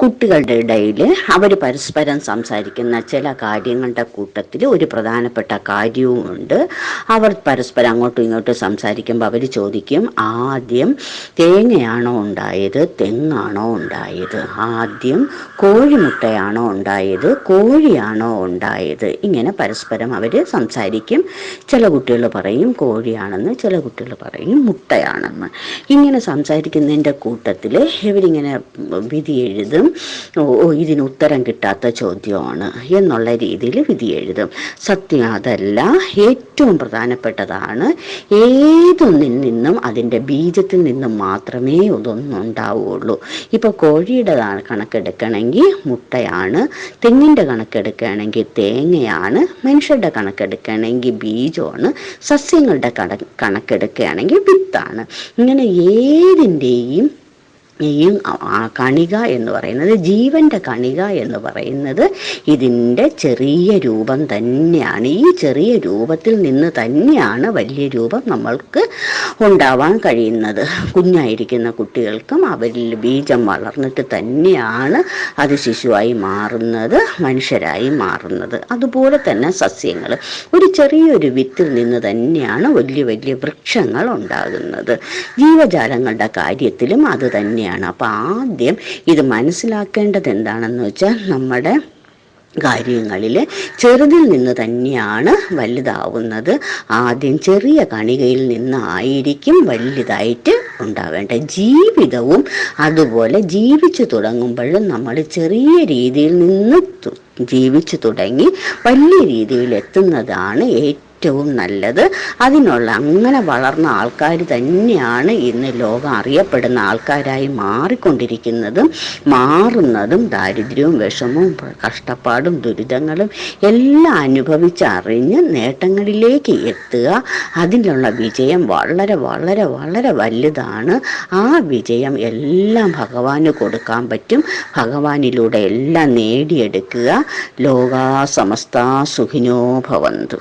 കുട്ടികളുടെ ഇടയിൽ അവർ പരസ്പരം സംസാരിക്കുന്ന ചില കാര്യങ്ങളുടെ കൂട്ടത്തിൽ ഒരു പ്രധാനപ്പെട്ട കാര്യവുമുണ്ട് അവർ പരസ്പരം അങ്ങോട്ടും ഇങ്ങോട്ടും സംസാരിക്കുമ്പോൾ അവർ ചോദിക്കും ആദ്യം തേങ്ങയാണോ ഉണ്ടായത്? തെങ്ങാണോ ഉണ്ടായത്? ആദ്യം കോഴിമുട്ടയാണോ ഉണ്ടായത്? കോഴിയാണോ ഉണ്ടായത്? ഇങ്ങനെ പരസ്പരം അവർ സംസാരിക്കും. ചില കുട്ടികൾ പറയും കോഴിയാണെന്ന്. ചില കുട്ടികൾ പറയും മുട്ടയാണെന്ന്. ഇങ്ങനെ സംസാരിക്കുന്നതിന്റെ കൂട്ടത്തിൽ ഇവരിങ്ങനെ വിധി എഴുതും. ഓ ഇതിന് ഉത്തരം കിട്ടാത്ത ചോദ്യമാണ് എന്നുള്ള രീതിയിൽ വിധി എഴുതും. സത്യം അതല്ല ഏറ്റവും പ്രധാനപ്പെട്ടതാണ് ഏതൊന്നിൽ നിന്നും അതിന്റെ ബീജത്തിൽ നിന്നും മാത്രമേ ഇതൊന്നും ഉണ്ടാവുകയുള്ളൂ. ഇപ്പോൾ കോഴിയുടെ കണക്കെടുക്കണമെങ്കിൽ മുട്ടയാണ് തെങ്ങിന്റെ കണക്കെടുക്കുകയാണെങ്കിൽ തേങ്ങയാണ് മനുഷ്യരുടെ കണക്കെടുക്കുകയാണെങ്കിൽ ബീജമാണ് സസ്യങ്ങളുടെ കണ കണക്കെടുക്കുകയാണെങ്കിൽ വിത്താണ്. ഇങ്ങനെ ഏതിന്റെയും ഈ കണിക എന്ന് പറയുന്നത് ജീവന്റെ കണിക എന്ന് പറയുന്നത് ഇതിന്റെ ചെറിയ രൂപം തന്നെയാണ്. ഈ ചെറിയ രൂപത്തിൽ നിന്ന് തന്നെയാണ് വലിയ രൂപം നമ്മൾക്ക് ഉണ്ടാവാൻ കഴിയുന്നത്. കുഞ്ഞായിരിക്കുന്ന കുട്ടികൾക്കും അവരിൽ ബീജം വളർന്നിട്ട് തന്നെയാണ് അത് ശിശുവായി മാറുന്നത് മനുഷ്യരായി മാറുന്നത്. അതുപോലെ തന്നെ സസ്യങ്ങൾ ഒരു ചെറിയൊരു വിത്തിൽ നിന്ന് തന്നെയാണ് വലിയ വലിയ വൃക്ഷങ്ങൾ ഉണ്ടാകുന്നത്. ജീവജാലങ്ങളുടെ കാര്യത്തിലും അത് തന്നെയാണ്. അപ്പോൾ ആദ്യം ഇത് മനസ്സിലാക്കേണ്ടത് എന്താണെന്ന് വെച്ചാൽ നമ്മുടെ കാര്യങ്ങളിൽ ചെറുതിൽ നിന്ന് തന്നെയാണ് വലുതാവുന്നത്. ആദ്യം ചെറിയ കണികയിൽ നിന്നായിരിക്കും വലുതായിട്ട് ഉണ്ടാവേണ്ട ജീവിതവും അതുപോലെ ജീവിച്ചു തുടങ്ങുമ്പോഴും നമ്മൾ ചെറിയ രീതിയിൽ നിന്ന് ജീവിച്ചു തുടങ്ങി വലിയ രീതിയിൽ എത്തുന്നതാണ് ഏറ്റവും ഏറ്റവും നല്ലത്. അതിനുള്ള അങ്ങനെ വളർന്ന ആൾക്കാർ തന്നെയാണ് ഇന്ന് ലോകം അറിയപ്പെടുന്ന ആൾക്കാരായി മാറിക്കൊണ്ടിരിക്കുന്നതും മാറുന്നതും ദാരിദ്ര്യവും വിഷമവും കഷ്ടപ്പാടും ദുരിതങ്ങളും എല്ലാം അനുഭവിച്ചറിഞ്ഞ് നേട്ടങ്ങളിലേക്ക് എത്തുക. അതിനുള്ള വിജയം വളരെ വളരെ വളരെ വലുതാണ്. ആ വിജയം എല്ലാം ഭഗവാന് കൊടുക്കാൻ പറ്റും. ഭഗവാനിലൂടെ എല്ലാം നേടിയെടുക്കുക. ലോകാ സമസ്ത സുഖിനോ ഭവന്തു.